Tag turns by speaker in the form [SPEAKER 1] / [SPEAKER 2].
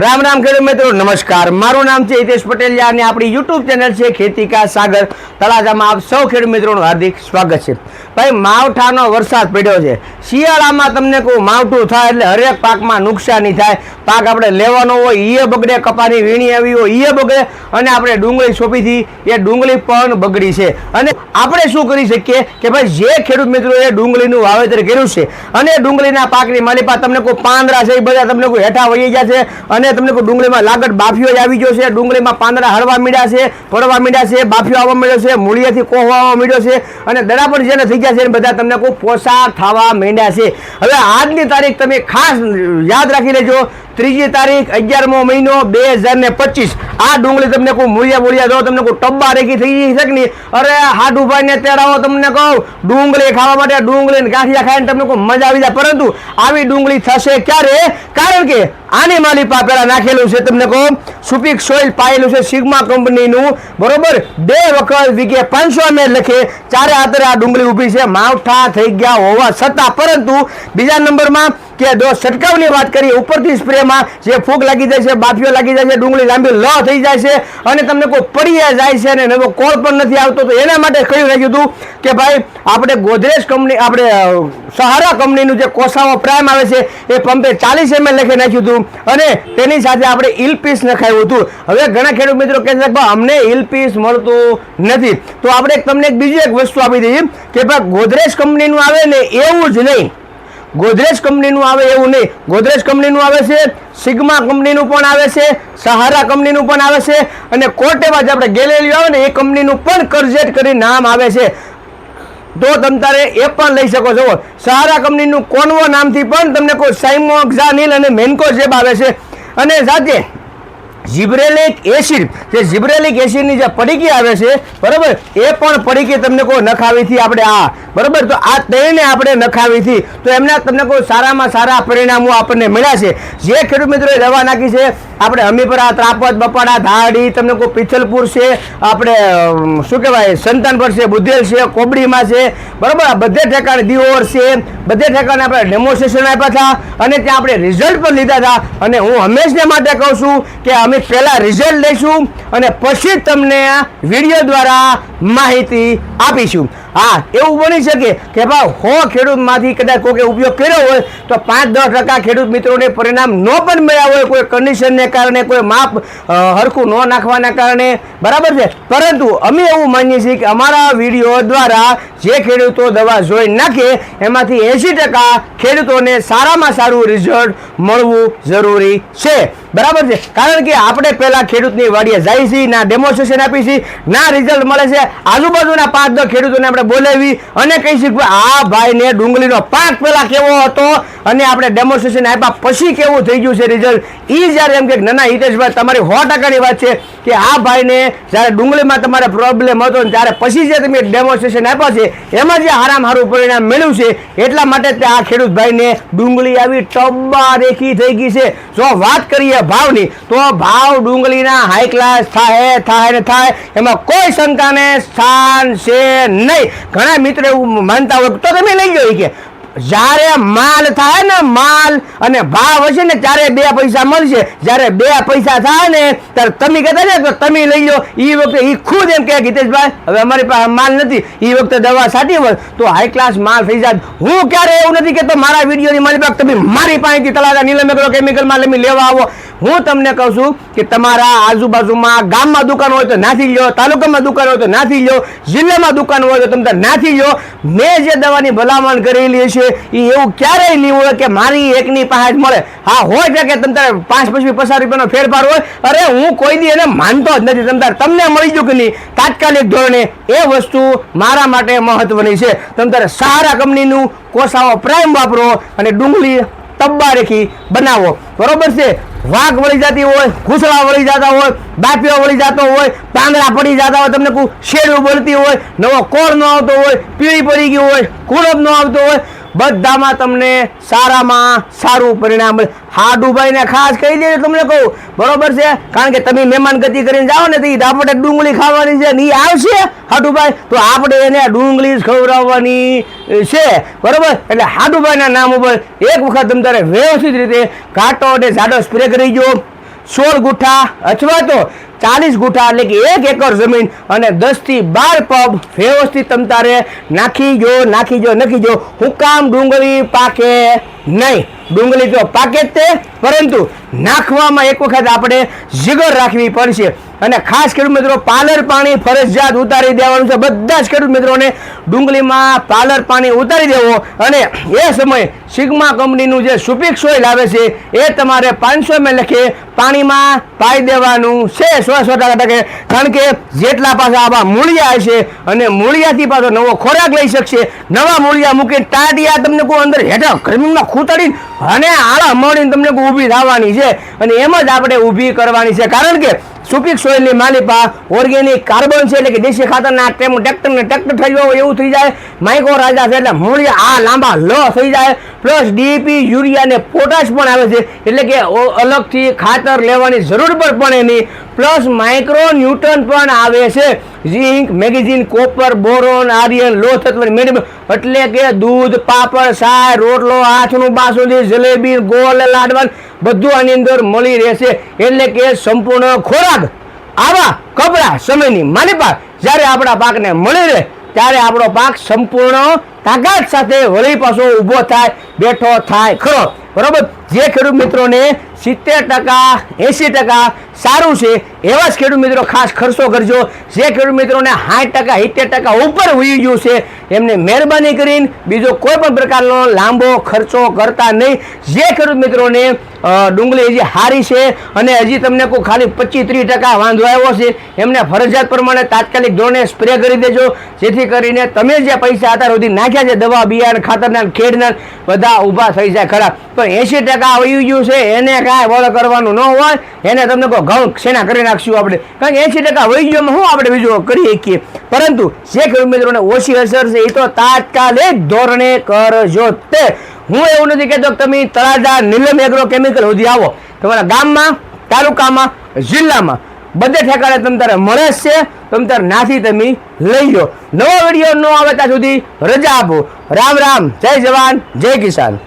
[SPEAKER 1] રામ રામ ખેડૂત મિત્રો, નમસ્કાર. મારું નામ છે હિતેશ પટેલ અને આપણી યુટ્યુબ ચેનલ છે ખેતી કા સાગર તળાજામાં આપ સૌ ખેડૂત મિત્રોનું હાર્દિક સ્વાગત છે. ભાઈ, માવઠાનો વરસાદ પડ્યો છે. શિયાળામાં તમને કહું માવઠું થાય એટલે હરેક પાકમાં નુકસાની થાય. પાક આપણે લેવાનો હોય એ બગડે, કપાની વીણી આવી હોય એ બગડે અને આપણે ડુંગળી સોંપીથી એ ડુંગળી પણ બગડી છે. અને આપણે શું કરી શકીએ કે ભાઈ, જે ખેડૂત મિત્રોએ ડુંગળીનું વાવેતર કર્યું છે અને ડુંગળીના પાકની માલિપા તમને કોઈ પાંદરા છે, એ બધા તમને કોઈ હેઠા વહી ગયા છે અને તમને કોઈ ડુંગળીમાં લાગત બાફીઓ આવી ગયો છે, ડુંગળીમાં પાંદડા હળવા મીડ્યા છે પડવા મીડ્યા છે, બાફીઓ આવવા માંડ્યો છે, મૂળિયાથી કોહો આવવા મળ્યો છે અને દડા પણ જેને થઈ ગયા છે એ બધા તમને કોઈ પોસાક થવા માંડ્યા છે. હવે આજની તારીખ તમે ખાસ યાદ રાખી લેજો ત્રીજી તારીખ અગિયારમો મહિનો બે હજાર ને પચીસ. આ ડુંગળી તમને કોઈ મૂળિયા મૂળિયા દો, તમને કોઈ ટબ્બા રેખી થઈ ગઈ છે કે અરે ભાઈ ઉભાઈને તેડાવો તમને કહું. ડુંગળી ખાવા માટે ડુંગળી ને ગાંઠિયા ખાઈને તમને કોઈ મજા આવી જાય. પરંતુ આવી ડુંગળી થશે ક્યારે? કારણ કે આની માલિપા પેલા નાખેલું છે તમને કહું. સુપીક સોઇલ પાયેલું છે સિગ્મા કંપનીનું. બરોબર? બે વખત વીકે પાંચસો એમ લખે. ચારે હાથે આ ડુંગળી ઊભી છે. માવઠા થઈ ગયા હોવા છતાં. પરંતુ બીજા નંબરમાં કે જો છંટકાવની વાત કરીએ, ઉપરથી સ્પ્રેમાં જે ફૂગ લાગી જાય છે, બાફીઓ લાગી જાય છે, ડુંગળી લાંબી લ થઈ જાય છે અને તમને કોઈ પડીયા જાય છે અને નવો કોળ પણ નથી આવતો, તો એના માટે કહ્યું રાખ્યું હતું કે ભાઈ, આપણે ગોદરેજ કંપની, આપણે સહારા કંપનીનું જે કોસાવો પ્રાઇમ આવે છે, એ પંપે ચાલીસ એમએલ લખી નાખ્યું હતું અને તેની સાથે આપણે ઇલપીસ નખાયું હતું. હવે ઘણા ખેડૂત મિત્રો કહે છે કે અમને ઇલપીસ મળતું નથી. તો આપણે તમને એક બીજી એક વસ્તુ આપી દઈએ કે ભાઈ, ગોદરેજ કંપનીનું આવે ને એવું જ નહીં. ગોદરેજ કંપનીનું આવે એવું નહીં. ગોદરેજ કંપનીનું આવે છે, સિગ્મા કંપનીનું પણ આવે છે, સહારા કંપનીનું પણ આવે છે, અને કોટેવા જે આપણે ગેલેરીઓ આવે ને, એ કંપનીનું પણ કરજેટ કરી નામ આવે છે. તો તમ તારે એ પણ લઈ શકો છો. સહારા કંપનીનું કોનવો નામથી પણ તમને કોઈ સાઇમોક્ઝાનિલ અને મેન્કો જેબ આવે છે. અને સાથે જીબ્રેલિક એસિડ. જે જીબ્રેલિક એસિડની જે પડીકી આવે છે, બરાબર? એ પણ પડીકી તમને કોઈ નખાવીથી આપણે આ, બરાબર? તો આ ત્રણે આપણે નખાવીથી, તો એમના તમને કોઈ સારામાં સારા પરિણામો આપણને મળ્યા છે. જે ખેડૂત મિત્રોએ દવા નાખી છે, આપણે હમીપરા ત્રાપત બપાડા ધાડી તમને કોઈ પિથલપુર છે, આપણે શું કહેવાય, સંતાનપર છે બુધેલ છે, કોબડીમાં છે, બરાબર? બધે ઠેકાણે દિયોર છે, બધે ઠેકાણે આપણે ડેમોન્સ્ટ્રેશન આપ્યા હતા અને ત્યાં આપણે રિઝલ્ટ પણ લીધા હતા. અને હું હંમેશને માટે કહું છું કે અમે પહેલાં રિઝલ્ટ લઈશું અને પછી તમને વીડિયો દ્વારા માહિતી આપીશું. હા, એવું બની શકે કે ભાઈ હો ખેડૂતમાંથી કદાચ કોઈ ઉપયોગ કર્યો હોય તો પાંચ દસ ટકા ખેડૂત મિત્રોને પરિણામ ન પણ મળ્યા હોય, કોઈ કન્ડિશનને કારણે, કોઈ માપ હરખું ન નાખવાના કારણે, બરાબર છે? પરંતુ અમે એવું માનીએ છીએ કે અમારા વીડિયો દ્વારા જે ખેડૂતો દવા જોઈ નાખે, એમાંથી એંશી ટકા ખેડૂતોને સારામાં સારું રિઝલ્ટ મળવું જરૂરી છે. બરાબર છે? કારણ કે આપણે પહેલા ખેડૂતની વાડીએ જાય છીએ, ના ડેમોન્સ્ટ્રેશન આપી છીએ, ના રિઝલ્ટ મળે છે. આજુબાજુના પાંચ દસ ખેડૂતોને આપણે બોલાવી અને કહી શકીએ આ ભાઈને ડુંગળીનો પાક પહેલા કેવો હતો અને આપણે ડેમોન્સ્ટ્રેશન આપ્યા પછી કેવું થઈ ગયું છે રિઝલ્ટ એ જ્યારે એમ કે નાના હિતેશભાઈ, તમારી સો ટકાની વાત છે કે આ ભાઈને જ્યારે ડુંગળીમાં તમારે પ્રોબ્લેમ હતો ને ત્યારે પછી જે તમે ડેમોન્સ્ટ્રેશન આપ્યા છે, એમાં જે હારામ હારું પરિણામ મળ્યું છે, એટલા માટે આ ખેડૂત ભાઈને ડુંગળી આવી ટબ્બા રેખી થઈ ગઈ છે. જો વાત કરીએ ભાવની, તો ભાવ ડુંગળીના હાઈ ક્લાસ થાય થાય ને થાય એમાં કોઈ શંકાને સ્થાન છે નહીં. ઘણા મિત્રો એવું માનતા હોય તો તમે લઈ ગયો કે. જ્યારે માલ થાય ને માલ અને ભાવ હશે ને ત્યારે બે પૈસા મળશે. જ્યારે બે પૈસા થાય ને ત્યારે તમે કહેતા ને તો તમે લઈ લો એ વખતે એ ખુદ એમ કહે હિતેશભાઈ હવે અમારી પાસે માલ નથી. એ વખતે દવા સાચી હોય તો હાઈ ક્લાસ માલ થઈ જાય. હું ક્યારે એવું નથી કહેતો, મારા વિડીયોની મારી પાસે તમે મારી પાસેથી તલાજા નીલમ કેમિકલમાં તમે લેવા આવો. હું તમને કહું છું કે તમારા આજુબાજુમાં ગામમાં દુકાન હોય તો નાથી લો તાલુકામાં દુકાન હોય તો નાથી લો જિલ્લામાં દુકાન હોય તો તમે નાથી લો મેં જે દવાની ભલામણ કરેલી છે, એ એવું ક્યારેય લેવું હોય કે મારી એકની પાસે મળે. હા, હોય છે કે તમે પાંચ પછી પચાસ રૂપિયાનો ફેરફાર હોય, અરે હું કોઈ દી એને માનતો જ નથી. તમે તમને મળી ગયું કે નહીં? તાત્કાલિક ધોરણે એ વસ્તુ મારા માટે મહત્વની છે. તમે તારે સારા કંપનીનું કોસાવો પ્રાઇમ વાપરો અને ડુંગળી તબ્બા રેખી બનાવો. બરોબર છે? વાઘ વળી જતી હોય ઘૂસળા વળી જતા હોય, બાપીઓ વળી જતો હોય, પાંદડા પડી જતા હોય, તમને કોઈ શેડું બળતી હોય, નવો કોળ ન આવતો હોય, પીળી પડી ગઈ હોય કુળપ ન આવતો હોય બધામાં તમને સારામાં સારું પરિણામ મળે. હાડુભાઈને ખાસ કહી દે તમને કહું. બરોબર છે? કારણ કે તમે મહેમાન ગતિ કરીને જાઓ ને તો આપણે ડુંગળી ખાવાની છે ને ઈ આવશે. હાડુભાઈ તો આપણે એને ડુંગળી જ ખવડાવવાની છે. બરોબર? એટલે હાડુભાઈના નામ ઉપર એક વખત તમે તારે વ્યવસ્થિત રીતે કાંટો અને જાડો સ્પ્રે કરી જો. સોળ ગુઠા અથવા તો ચાલીસ ગુઠા એટલે કે એક એકર જમીન અને દસથી બાર પગ વ્યવસ્થિત તમ તારે નાખી જો નાખી જો નાખી જો. હું કામ ડુંગળી પાકે નહીં. ડુંગળી તો પાકે જ તે, પરંતુ નાખવામાં એક વખત આપણે જીગર રાખવી પડશે. અને ખાસ ખેડૂત મિત્રો, પાલર પાણી ફરજિયાત ઉતારી દેવાનું છે. બધા જ ખેડૂત મિત્રોને ડુંગળીમાં પાલર પાણી ઉતારી દેવો અને એ સમયે સિગ્મા કંપનીનું જે સુપિક સોઇલ આવે છે, એ તમારે પાંચસો એમ લખે પાણીમાં પાઈ દેવાનું છે. સો સો ટકા ટકે. કારણ કે જેટલા પાછા આવા મૂળિયા છે અને મૂળિયાથી પાછો નવો ખોરાક લઈ શકશે. નવા મૂળિયા મૂકીને ટાટિયા તમને કોઈ અંદર હેઠળ ગરમીમાં ખૂતડી અને આળા મળીને તમને કોઈ ઊભી થવાની છે. અને એમ જ આપણે ઊભી કરવાની છે. કારણ કે સુપિક સોઇલની માલિપા ઓર્ગેનિક કાર્બન છે, એટલે કે દેશી ખાતરના ટેમ ટ્રેક્ટરને ટ્રેક્ટર થઈ જાય એવું થઈ જાય. માઇક્રો રાજા છે, એટલે મૂળિયા આ લાંબા લ થઈ જાય. પ્લસ ડીપી યુરિયા અને પોટાશ પણ આવે છે. એટલે કે અલગથી ખાતર લેવાની જરૂર પણ પડે નહીં. પ્લસ માઇક્રો ન્યૂટન પણ આવે છે. Zinc, magnesium, copper, boron, iron લો તત્વ એટલે કે દૂધ, પાપડ, સાય, રોટલો, હાથનું બાસુંદી, જલેબી, ગોળ, લાડવાન બધું આની અંદર મળી રહેશે. એટલે કે સંપૂર્ણ ખોરાક આવા કપડા સમયની માલિપા જ્યારે આપણા પાકને મળી રહે, ત્યારે આપણો પાક સંપૂર્ણ તાકાત સાથે વળી પાછો ઊભો થાય, બેઠો થાય. ખરો. બરાબર? જે ખેડૂત મિત્રોને સિત્તેર ટકા એંસી ટકા સારું છે, એવા જ ખેડૂત મિત્રો ખાસ ખર્ચો કરજો. જે ખેડૂત મિત્રોને સાઠ ટકા, સિત્તેર ટકા ઉપર વહી ગયું છે એમને મહેરબાની કરીને બીજો કોઈ પણ પ્રકારનો લાંબો ખર્ચો કરતા નહીં. જે ખેડૂત મિત્રોને ડુંગળી હજી હારી છે અને હજી તમને કોઈ ખાલી પચીસ ત્રીસ ટકા વાંધો આવ્યો છે, એમને ફરજિયાત પ્રમાણે તાત્કાલિક ધોરણે સ્પ્રે કરી દેજો. જેથી કરીને તમે જે પૈસા અત્યાર સુધી નાખ્યા છે, દવા, બિયારણ, ખાતરના, ખેડના, બધા ઊભા થઈ જાય ખરા. પણ એંસી ટકા આવી ગયું છે, એને કાંઈ વળ કરવાનું ન હોય, એને તમને કોઈ ઘઉં શેના કરી નાખશું આપણે? કારણ કે એંસી ટકા વહી ગયો શું આપણે બીજું કરી શકીએ પરંતુ જે ખેડૂત મિત્રોને ઓછી અસર છે એ તો તાત્કાલિક ધોરણે કરજો તે. હું એવું નથી કહેતો તમે તળાજા નીલમ એગ્રો કેમિકલ સુધી આવો. તમારા ગામમાં, તાલુકામાં, જિલ્લામાં બધે ઠેકાણે તમ તારે મળે છે. તમ તારે નાથી તમે લઈ લો. નવો વીડિયો ન આવે ત્યાં સુધી રજા આપો. રામ રામ. જય જવાન. જય કિસાન.